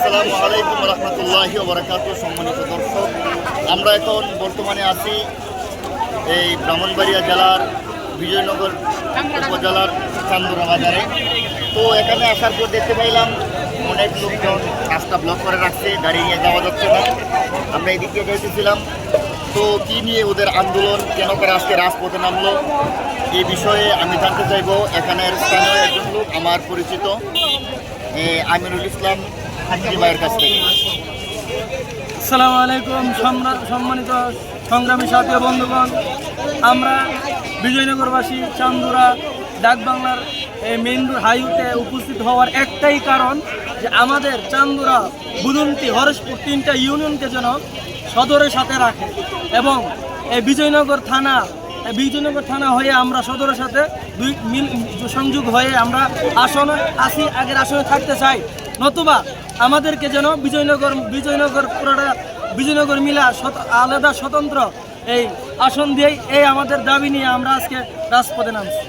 আসসালামু আলাইকুম রহমতুল্লাহি সম্মানিত দর্শক। আমরা এখন বর্তমানে আছি এই ব্রাহ্মণবাড়িয়া জেলার বিজয়নগর উপজেলার চান্দুরা বাজারে। তো এখানে আসার পর দেখতে পাইলাম অনেক লোকজন রাস্তা ব্লক করে রাখছে গাড়ি নিয়ে যাওয়া যাচ্ছে না। আমরা এদিক দিয়ে তো কি নিয়ে ওদের আন্দোলন কেন করে আজকে রাজপথে নামলো এই বিষয়ে আমি জানতে চাইব। এখানের স্থানীয় একজন লোক আমার পরিচিত এ, আমিনুল ইসলাম। হাজি ভাইয়ের কাছ থেকে। আসসালামু আলাইকুম সম্মানিত সংগ্রামী সাথী বন্ধুগণ। আমরা বিজয়নগরবাসী চান্দুরা ডাকবাংলার এই মেইন হাইওয়েতে উপস্থিত হওয়ার একটাই কারণ যে আমাদের চান্দুরা, বুদন্তি, হরেশপুর তিনটা ইউনিয়নকে যেন সদরের সাথে রাখে এবং এই বিজয়নগর থানা বিজয়নগর থানা হয়ে আমরা সদরের সাথে দুই মিল সংযোগ হয়ে আমরা আসনে আসি, আগের আসনে থাকতে চাই। নতুবা আমাদেরকে যেন বিজয়নগর বিজয়নগর পুরোটা, বিজয়নগর মিলা আলাদা স্বতন্ত্র এই আসন দিয়েই এই আমাদের দাবি নিয়ে আমরা আজকে রাজপথে নামছি।